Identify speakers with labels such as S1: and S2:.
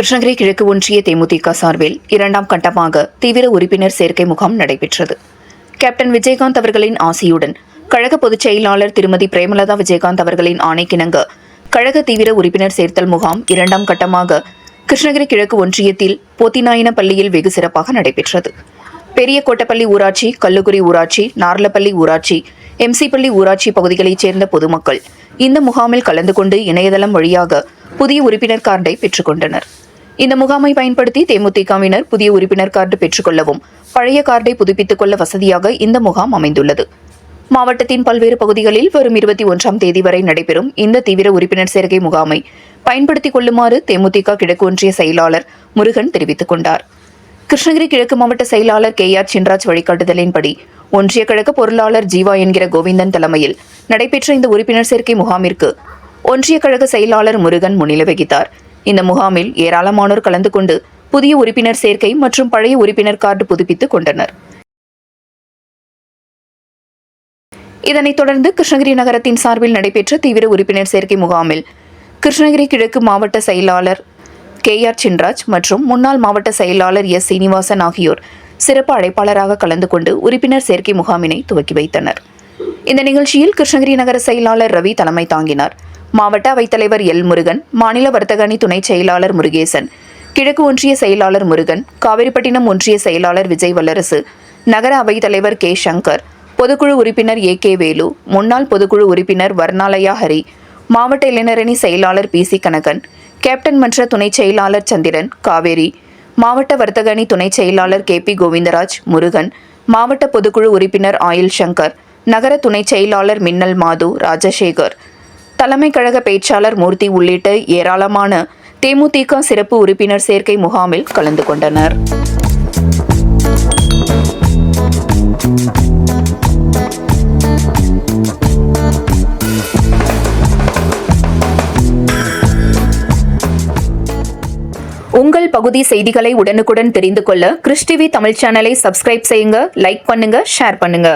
S1: கிருஷ்ணகிரி கிழக்கு ஒன்றிய தேமுதிக சார்பில் இரண்டாம் கட்டமாக தீவிர உறுப்பினர் சேர்க்கை முகாம் நடைபெற்றது. கேப்டன் விஜயகாந்த் அவர்களின் ஆசையுடன் கழக பொதுச் செயலாளர் திருமதி பிரேமலதா விஜயகாந்த் அவர்களின் ஆணைக்கிணங்க கழக தீவிர உறுப்பினர் சேர்த்தல் முகாம் இரண்டாம் கட்டமாக கிருஷ்ணகிரி கிழக்கு ஒன்றியத்தில் போத்திநாயன பள்ளியில் வெகு சிறப்பாக நடைபெற்றது. பெரிய கோட்டப்பள்ளி ஊராட்சி கல்லுகுரி ஊராட்சி நார்லப்பள்ளி ஊராட்சி எம்சி பள்ளி ஊராட்சி பகுதிகளைச் சேர்ந்த பொதுமக்கள் இந்த முகாமில் கலந்து கொண்டு இணையதளம் வழியாக புதிய உறுப்பினர் கார்டை பெற்றுக்கொண்டனர் இந்த முகாமை பயன்படுத்தி தேமுதிகவினர் புதிய உறுப்பினர் கார்டு பெற்றுக்கொள்ளவும் பழைய கார்டை புதுப்பித்துக் கொள்ள வசதியாக இந்த முகாம் அமைந்துள்ளது. மாவட்டத்தின் பல்வேறு பகுதிகளில் வரும் இருபத்தி ஒன்றாம் தேதி வரை நடைபெறும் இந்த தீவிர உறுப்பினர் சேர்க்கை முகாமை. பயன்படுத்திக் கொள்ளுமாறு தேமுதிக கிழக்கு ஒன்றிய செயலாளர் முருகன் தெரிவித்துக் கொண்டார். கிருஷ்ணகிரி கிழக்கு மாவட்ட செயலாளர் கே ஆர் சின்ராஜ் வழிகாட்டுதலின்படி ஒன்றிய கழக பொருளாளர் ஜீவா என்கிற கோவிந்தன் தலைமையில் நடைபெற்ற இந்த உறுப்பினர் சேர்க்கை முகாமிற்கு ஒன்றிய கழக செயலாளர் முருகன் முன்னிலை வகித்தார். இந்த முகாமில் ஏராளமானோர் கலந்து கொண்டு புதிய உறுப்பினர் சேர்க்கை மற்றும் பழைய உறுப்பினர் கார்டு புதுப்பித்துக் கொண்டனர். இதனைத் தொடர்ந்து கிருஷ்ணகிரி நகரத்தின் சார்பில் நடைபெற்ற தீவிர உறுப்பினர் சேர்க்கை முகாமில் கிருஷ்ணகிரி கிழக்கு மாவட்ட செயலாளர் கே ஆர் சின்ராஜ் மற்றும் முன்னாள் மாவட்ட செயலாளர் எஸ் சீனிவாசன் ஆகியோர் சிறப்பு அழைப்பாளராக கலந்து கொண்டு உறுப்பினர் சேர்க்கை முகாமினை துவக்கி வைத்தனர். இந்த நிகழ்ச்சியில் கிருஷ்ணகிரி நகர செயலாளர் ரவி தலைமை தாங்கினார். மாவட்ட அவைத்தலைவர் எல் முருகன் மாநில வர்த்தக அணி துணை செயலாளர் முருகேசன் கிழக்கு ஒன்றிய செயலாளர் முருகன் காவிரிப்பட்டினம் ஒன்றிய செயலாளர் விஜய் வல்லரசு நகர அவைத்தலைவர் கே சங்கர் பொதுக்குழு உறுப்பினர் ஏ கே வேலு முன்னாள் பொதுக்குழு உறுப்பினர் வர்ணாலயா ஹரி மாவட்ட இளைஞரணி செயலாளர் பி சி கனகன் கேப்டன் மன்ற துணை செயலாளர் சந்திரன் காவேரி மாவட்ட வர்த்தக அணி துணை செயலாளர் கே பி கோவிந்தராஜ் முருகன் மாவட்ட பொதுக்குழு உறுப்பினர் ஆயில் சங்கர் நகர துணை செயலாளர் மின்னல் மாது ராஜசேகர் தலைமை கழக பேச்சாளர் மூர்த்தி உள்ளிட்ட ஏராளமான தேமுதிக சிறப்பு உறுப்பினர் சேர்க்கை முகாமில் கலந்து கொண்டனர். உங்கள் பகுதி செய்திகளை உடனுக்குடன் தெரிந்து கொள்ள கிறிஸ்டிவி தமிழ் சேனலை சப்ஸ்கிரைப் செய்யுங்க லைக் பண்ணுங்க ஷேர் பண்ணுங்க.